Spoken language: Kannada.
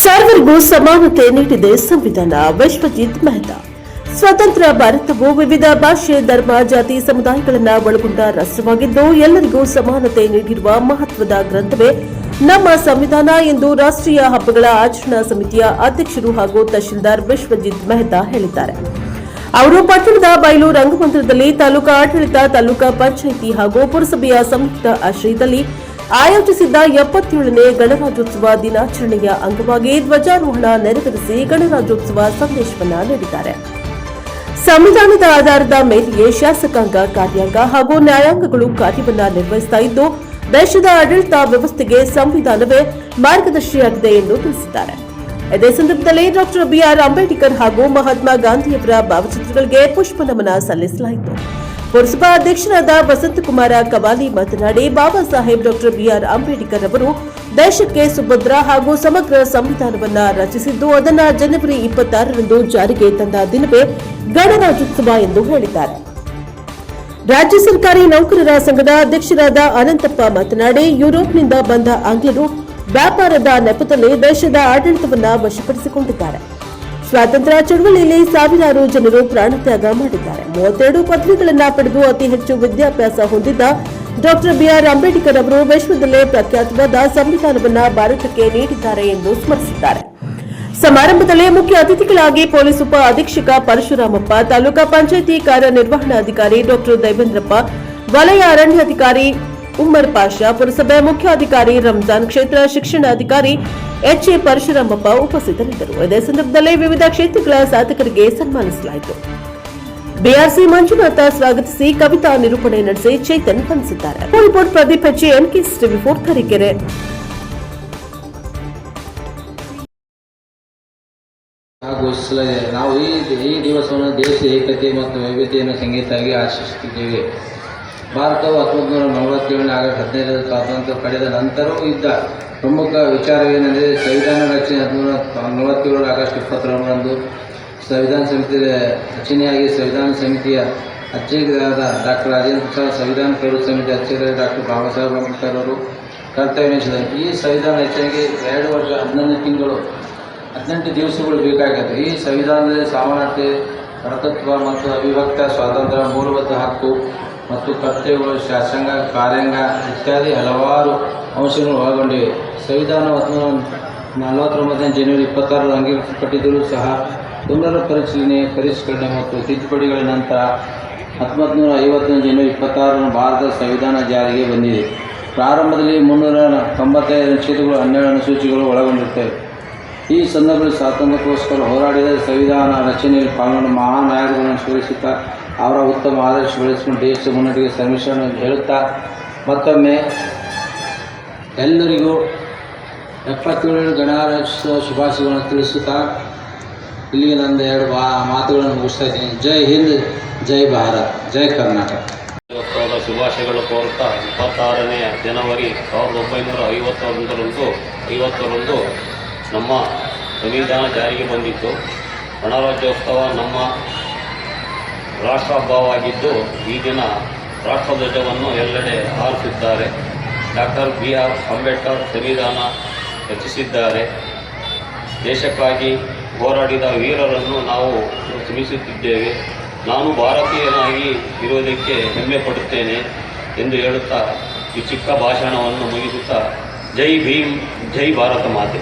ಸರ್ವರಿಗೂ ಸಮಾನತೆ ನೀಡಿದೆ ಸಂವಿಧಾನ. ವಿಶ್ವಜಿತ್ ಮೆಹ್ತಾ. ಸ್ವತಂತ್ರ ಭಾರತವು ವಿವಿಧ ಭಾಷೆ, ಧರ್ಮ, ಜಾತಿ, ಸಮುದಾಯಗಳನ್ನ ಒಳಗೊಂಡ ರಾಷ್ಟ್ರವಾಗಿದ್ದು, ಎಲ್ಲರಿಗೂ ಸಮಾನತೆ ನೀಡಿರುವ ಮಹತ್ವದ ಗ್ರಂಥವೇ ನಮ್ಮ ಸಂವಿಧಾನ ಎಂದು ರಾಷ್ಟ್ರೀಯ ಹಬ್ಬಗಳ ಆಚರಣಾ ಸಮಿತಿಯ ಅಧ್ಯಕ್ಷರು ಹಾಗೂ ತಹಶೀಲ್ದಾರ್ ವಿಶ್ವಜಿತ್ ಮೆಹ್ತಾ ಹೇಳಿದ್ದಾರೆ. ಅವರು ಪಟ್ಟಣದ ಬಯಲು ರಂಗಮಂದಿರದಲ್ಲಿ ತಾಲೂಕಾ ಆಡಳಿತ, ತಾಲೂಕಾ ಪಂಚಾಯಿತಿ ಹಾಗೂ ಪುರಸಭೆಯ ಸಂಯುಕ್ತ ಆಶ್ರಯದಲ್ಲಿ ಆಯೋಜಿಸಿದ್ದ ಎಪ್ಪತ್ತೇಳನೇ ಗಣರಾಜ್ಯೋತ್ಸವ ದಿನಾಚರಣೆಯ ಅಂಗವಾಗಿ ಧ್ವಜಾರೋಹಣ ನೆರವೇರಿಸಿ ಗಣರಾಜ್ಯೋತ್ಸವ ಸಂದೇಶವನ್ನ ನೀಡಿದ್ದಾರೆ. ಸಂವಿಧಾನದ ಆಧಾರದ ಮೇಲೆಯೇ ಶಾಸಕಾಂಗ, ಕಾರ್ಯಾಂಗ ಹಾಗೂ ನ್ಯಾಯಾಂಗಗಳು ಕಾರ್ಯವನ್ನ ನಿರ್ವಹಿಸ್ತಾ ಇದ್ದು, ದೇಶದ ಆಡಳಿತ ವ್ಯವಸ್ಥೆಗೆ ಸಂವಿಧಾನವೇ ಮಾರ್ಗದರ್ಶಿಯಾಗಿದೆ ಎಂದು ತಿಳಿಸಿದ್ದಾರೆ. ಇದೇ ಸಂದರ್ಭದಲ್ಲಿ ಡಾಕ್ಟರ್ ಬಿಆರ್ ಅಂಬೇಡ್ಕರ್ ಹಾಗೂ ಮಹಾತ್ಮ ಗಾಂಧಿಯವರ ಭಾವಚಿತ್ರಗಳಿಗೆ ಪುಷ್ಪ ನಮನ ಸಲ್ಲಿಸಲಾಯಿತು. ಪುರಸಭಾ ಅಧ್ಯಕ್ಷರಾದ ವಸಂತಕುಮಾರ ಕವಾಲಿ ಮಾತನಾಡಿ Baba Saheb doctor B R Ambedkar ಅವರು ದೇಶಕ್ಕೆ ಸುಭದ್ರ ಹಾಗೂ ಸಮಗ್ರ ಸಂವಿಧಾನವನ್ನ ರಚಿಸಿದ್ದು ಅದನ್ನ ಜನವರಿ ಇಪ್ಪತ್ತಾರರಂದು ಜಾರಿಗೆ ತಂದ ದಿನವೇ ಗಣರಾಜ್ಯೋತ್ಸವ ಎಂದು ಹೇಳಿದ್ದಾರೆ. ರಾಜ್ಯ ಸರ್ಕಾರಿ ನೌಕರರ ಸಂಘದ ಅಧ್ಯಕ್ಷರಾದ ಅನಂತಪ್ಪ ಮಾತನಾಡಿ, ಯುರೋಪ್ನಿಂದ ಬಂದ ಆಂಗ್ಲರು ವ್ಯಾಪಾರದ ನೆಪದಲ್ಲಿ ದೇಶದ ಆಡಳಿತವನ್ನ ವಶಪಡಿಸಿಕೊಂಡಿದ್ದಾರೆ. ಸ್ವಾತಂತ್ರ್ಯ ಚಳವಳಿಯಲ್ಲಿ ಸಾವಿರಾರು ಜನರು ಪ್ರಾಣತ್ಯಾಗ ಮಾಡಿದ್ದಾರೆ. ಮೂವತ್ತೆರಡು ಪದವಿಗಳನ್ನ ಪಡೆದು ಅತಿ ಹೆಚ್ಚು ವಿದ್ಯಾಭ್ಯಾಸ ಹೊಂದಿದ್ದ ಡಾಕ್ಟರ್ ಬಿಆರ್ ಅಂಬೇಡ್ಕರ್ ಅವರು ವಿಶ್ವದಲ್ಲೇ ಪ್ರಖ್ಯಾತವಾದ ಸಂವಿಧಾನವನ್ನ ಭಾರತಕ್ಕೆ ನೀಡಿದ್ದಾರೆ ಎಂದು ಸ್ಮರಿಸಿದ್ದಾರೆ. ಸಮಾರಂಭದಲ್ಲಿ ಮುಖ್ಯ ಅತಿಥಿಗಳಾಗಿ ಪೊಲೀಸ್ ಉಪ ಅಧೀಕ್ಷಕ ಪರಶುರಾಮಪ್ಪ, ತಾಲೂಕಾ ಪಂಚಾಯಿತಿ ಕಾರ್ಯನಿರ್ವಹಣಾಧಿಕಾರಿ ಡಾಕ್ಟರ್ ದೇವೇಂದ್ರಪ್ಪ, ವಲಯ ಅರಣ್ಯಾಧಿಕಾರಿ ಉಮ್ಮರ್ ಪಾಷಾ ಪುರಸಭೆ ಮುಖ್ಯಾಧಿಕಾರಿ ರಂಜಾನ್ ಕ್ಷೇತ್ರ ಶಿಕ್ಷಣಾಧಿಕಾರಿ ಎಚ್ ಎ ಪರಶುರಾಮಪ್ಪ ಉಪಸ್ಥಿತರಿದ್ದರು. ಇದೇ ಸಂದರ್ಭದಲ್ಲಿ ವಿವಿಧ ಕ್ಷೇತ್ರಗಳ ಸಾಧಕರಿಗೆ ಸನ್ಮಾನಿಸಲಾಯಿತು. ಬಿಆರ್ಸಿ ಮಂಜುನಾಥ ಸ್ವಾಗತಿಸಿ ಕವಿತಾ ನಿರೂಪಣೆ ನಡೆಸಿ Chethan ವಂದಿಸಿದ್ದಾರೆ report Pradeep H N K TV four Tarikere. ನಾವು ಈ ದಿವಸವನ್ನು ದೇಶ ಏಕತೆ ಮತ್ತು ವೈವಿಧ್ಯತೆಯನ್ನು ಸಂಗೀತವಾಗಿ ಆಶಿಸುತ್ತಿದ್ದೇವೆ ಭಾರತವು ಹತ್ತೊಂಬತ್ತು ನೂರ ನಲವತ್ತೇಳನೇ ಆಗಸ್ಟ್ ಹದಿನೈದರ ಸ್ವಾತಂತ್ರ್ಯ ಪಡೆದ ನಂತರವೂ ಇದ್ದ ಪ್ರಮುಖ ವಿಚಾರವೇನೆಂದರೆ ಸಂವಿಧಾನ ರಚನೆ ಹದಿನೂರ ನಲವತ್ತೇಳು ಆಗಸ್ಟ್ ಇಪ್ಪತ್ತೊಂಬರಂದು ಸಂವಿಧಾನ ಸಮಿತಿ ರಚನೆಯಾಗಿ ಸಂವಿಧಾನ ಸಮಿತಿಯ ಅಧ್ಯಕ್ಷರಾದ ಡಾಕ್ಟರ್ ರಾಜೇಂದ್ರ ಪ್ರಸಾದ್, ಸಂವಿಧಾನ ಕರಡು ಸಮಿತಿ ಅಧ್ಯಕ್ಷರಾದ ಡಾಕ್ಟರ್ ಬಾಬಾ ಸಾಹೇಬ್ ಅಂಬೇಡ್ಕರ್ ಅವರು ಕರ್ತವ್ಯ ಈ ಸಂವಿಧಾನ ರಚನೆಗೆ ಎರಡು ವರ್ಷ ಹದಿನೊಂದು ತಿಂಗಳು, ಹದಿನೆಂಟು ದಿವಸಗಳು ಬೇಕಾಗುತ್ತೆ. ಈ ಸಂವಿಧಾನದಲ್ಲಿ ಸಮಾನತೆ ಪ್ರತತ್ವ ಮತ್ತು ಅವಿಭಕ್ತ ಸ್ವಾತಂತ್ರ್ಯ ಮೂಲಭೂತ ಹಕ್ಕು ಮತ್ತು ಕರ್ತವ್ಯಗಳು ಶಾಸಂಗ ಕಾರ್ಯಾಂಗ ಇತ್ಯಾದಿ ಹಲವಾರು ಅಂಶಗಳು ಒಳಗೊಂಡಿವೆ. ಸಂವಿಧಾನ ನಲವತ್ತೊಂಬತ್ತನೇ ಜನವರಿ ಇಪ್ಪತ್ತಾರರ ಅಂಗೀಕರಿಸಲ್ಪಟ್ಟಿದ್ದರೂ ಸಹ ಪುನರ್ ಪರಿಶೀಲನೆ, ಪರಿಷ್ಕರಣೆ ಮತ್ತು ತಿದ್ದುಪಡಿಗಳ ನಂತರ ಹತ್ತೊಂಬತ್ತು ನೂರ ಐವತ್ತನೇ ಜನವರಿ ಇಪ್ಪತ್ತಾರರ ಭಾರತದ ಸಂವಿಧಾನ ಜಾರಿಗೆ ಬಂದಿದೆ. ಪ್ರಾರಂಭದಲ್ಲಿ ಮುನ್ನೂರ ತೊಂಬತ್ತೈದು ಅನುಚ್ಛೇದಗಳು ಹನ್ನೆರಡು ಅನುಸೂಚಿಗಳು ಒಳಗೊಂಡಿರುತ್ತವೆ. ಈ ಸಂದರ್ಭದಲ್ಲಿ ಸ್ವಾತಂತ್ರ್ಯಕ್ಕೋಸ್ಕರ ಹೋರಾಡಿದ ಸಂವಿಧಾನ ರಚನೆಯಲ್ಲಿ ಪಾಲ್ಗೊಂಡ ಮಹಾನ್ ನಾಯಕರನ್ನು ಸ್ಮರಿಸುತ್ತಾ ಅವರ ಉತ್ತಮ ಆದರ್ಶ ಬೆಳೆಸಿಕೊಂಡು ದೇಶದ ಮುನ್ನಡೆಗೆ ಶ್ರಮಿಸೋಣ ಹೇಳುತ್ತಾ ಮತ್ತೊಮ್ಮೆ ಎಲ್ಲರಿಗೂ ಎಪ್ಪತ್ತೇಳು ಗಣರಾಜ್ಯೋತ್ಸವ ಶುಭಾಶಯಗಳನ್ನು ತಿಳಿಸುತ್ತಾ ಇಲ್ಲಿಗೆ ನಂದು ಎರಡು ಬಾ ಮಾತುಗಳನ್ನು ಮುಗಿಸ್ತಾ ಇದ್ದೀನಿ. ಜೈ ಹಿಂದ್, ಜೈ ಭಾರತ್, ಜೈ ಕರ್ನಾಟಕ. ಶುಭಾಶಯಗಳು ಕೋರುತ್ತಾ ಇಪ್ಪತ್ತಾರನೇ ಜನವರಿ ಸಾವಿರದ ಒಂಬೈನೂರ ಐವತ್ತೊಂದರಂದು, ಐವತ್ತರಂದು ನಮ್ಮ ಸಂವಿಧಾನ ಜಾರಿಗೆ ಬಂದಿತ್ತು. ಗಣರಾಜ್ಯೋತ್ಸವ ನಮ್ಮ ರಾಷ್ಟ್ರ ಹಬ್ಬವಾಗಿದ್ದು ಈ ದಿನ ರಾಷ್ಟ್ರಧ್ವಜವನ್ನು ಎಲ್ಲೆಡೆ ಹಾರಿಸಿದ್ದಾರೆ. ಡಾಕ್ಟರ್ ಬಿ ಆರ್ ಅಂಬೇಡ್ಕರ್ ಸಂವಿಧಾನ ರಚಿಸಿದ್ದಾರೆ. ದೇಶಕ್ಕಾಗಿ ಹೋರಾಡಿದ ವೀರರನ್ನು ನಾವು ಸ್ಮರಿಸುತ್ತಿದ್ದೇವೆ ನಾನು ಭಾರತೀಯನಾಗಿ ಇರುವುದಕ್ಕೆ ಹೆಮ್ಮೆ ಪಡುತ್ತೇನೆ ಎಂದು ಹೇಳುತ್ತಾ ಈ ಚಿಕ್ಕ ಭಾಷಣವನ್ನು ಮುಗಿಸುತ್ತಾ ಜೈ ಭೀಮ್, ಜೈ ಭಾರತ ಮಾತೆ.